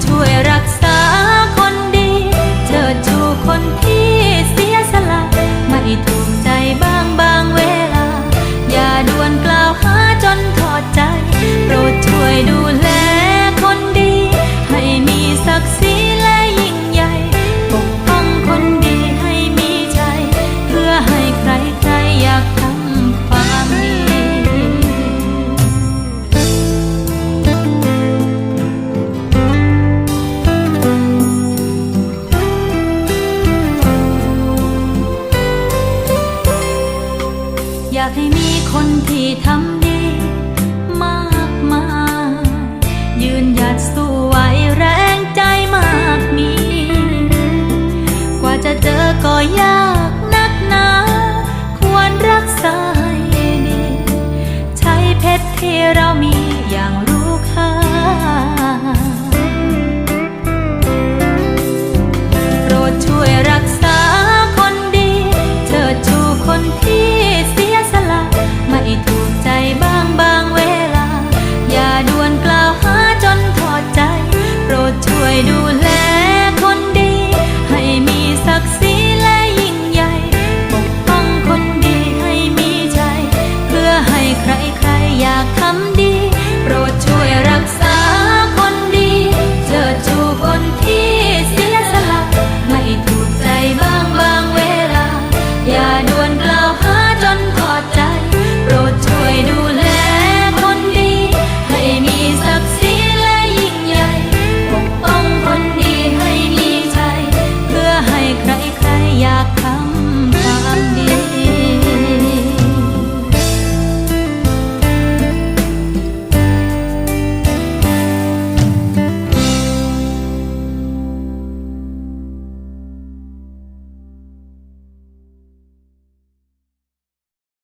to it. ากให้มีคนที่ทำดี มากมายยืนหยัดสู้ไหวแรงใจมากมี กว่าจะเจอก็ยากนักหนา ควรรักษาให้ดี ใช้เพชรที่เรามี